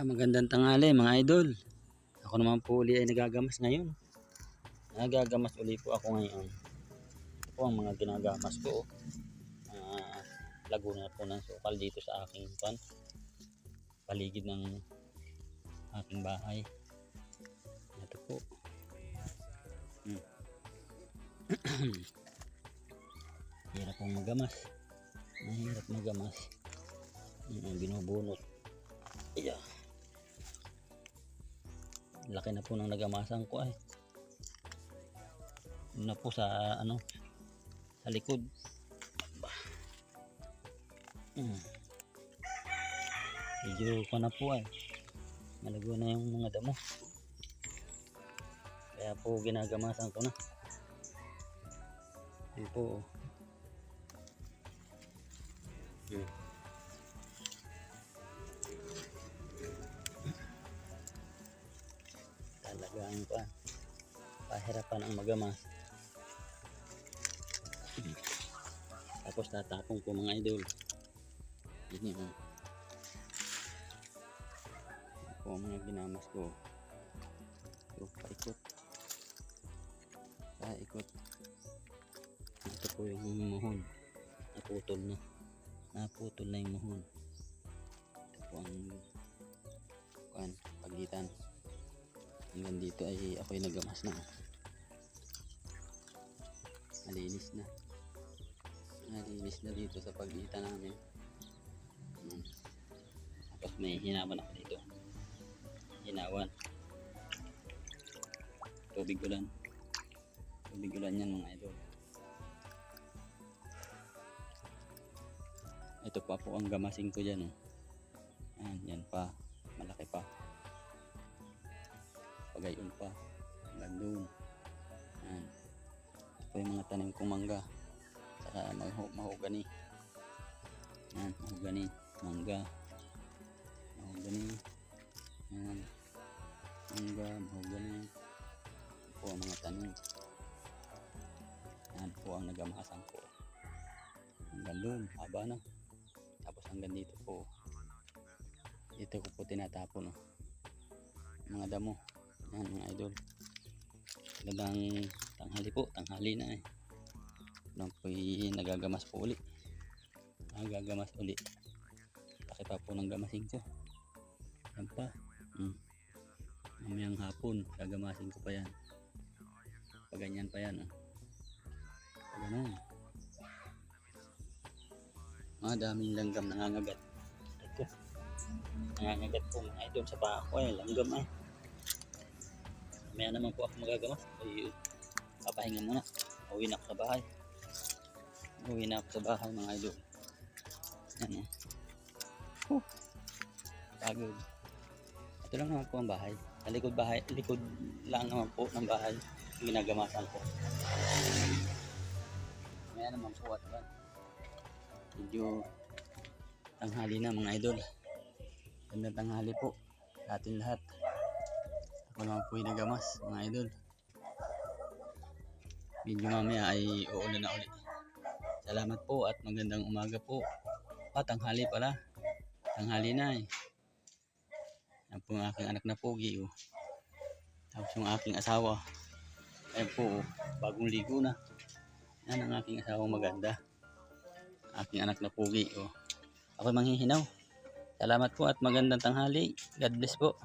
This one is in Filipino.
Ah, magandang tanghali mga idol. Ako naman po uli ay nagagamas ngayon. Nagagamas uli po ako ngayon. Ito ang mga ginagamas ko. Ah, laguna po ng sukal dito sa aking pan. Paligid ng aking bahay. Ito po. Hmm. Hirap pong magamas. Mahirap magamas. Yun ang binubunot. Yeah. Laki na po ng nagamasan ko ay. Na po sa ano sa likod. Hmm. Medyo ko na po ay. Malago na yung mga damo. Kaya po ginagamasan ko na. Yun po. Hmm. Talagang pa. Pahirapan ang magamas tapos tatapong ko mga idol. Yun yun. Ako ang mga ginamas ko. Ito paikot paikot ito po yung muhon naputol na. Naputol na yung muhon ito po ang pagitan hanggang dito ay ako'y nagamas na. Malinis na. Malinis na dito sa pagitan namin. Hmm. tapos may hinawan ako dito. Hinawan. Tubig ulan. Tubig ulan yan mga idol. Ito pa po ang gamasing ko dyan oh. yan, yan pa pagayon pa. Doon. Yan ito yung mga tanim kong mangga. Saka mahu mahugani yan mahugani mangga. Mahugani yan mangga mahugani Ito po ang mga tanim. Yan po ang nagamasan ko hanggang doon. Haba na. Tapos hanggang dito po. Dito ko po tinatapon oh. mga damo yan mga idol. Magandang tanghali po. Tanghali na eh. Lang po nagagamas po uli. Nagagamas uli. Laki pa po ng gamasing ko. Yan pa. Hmm. Mamayang hapon. Gagamasin ko pa yan. Pag ganyan pa yan. Oh. Pag ganun. Mga daming langgam nangangagat. Ito. Nangangagat po mga idol sa paa ko eh. Langgam eh. Maya naman po ako magagamas. Ay, papahinga muna. Uwi na ako sa bahay. Uwi na ako sa bahay mga idol. Yan o. Huh. Pagod. Ito lang naman po ang bahay. Sa likod bahay, likod lang naman po ng bahay. Ginagamasan ko. Maya naman po at yan. Medyo tanghali na mga idol. Ganda tanghali po sa ating lahat. Ako naman po yung nagamas, mga idol. Medyo mamaya ay uulan na uli. Salamat po at magandang umaga po. Ah, tanghali pala. Tanghali na eh. Yan po aking anak na pogi. Oh. Tapos yung aking asawa. Ayan po, oh, bagong ligo na. Yan ang aking asawang maganda. Aking anak na pogi. Oh. Ako manghihinaw. Salamat po at magandang tanghali. God bless po.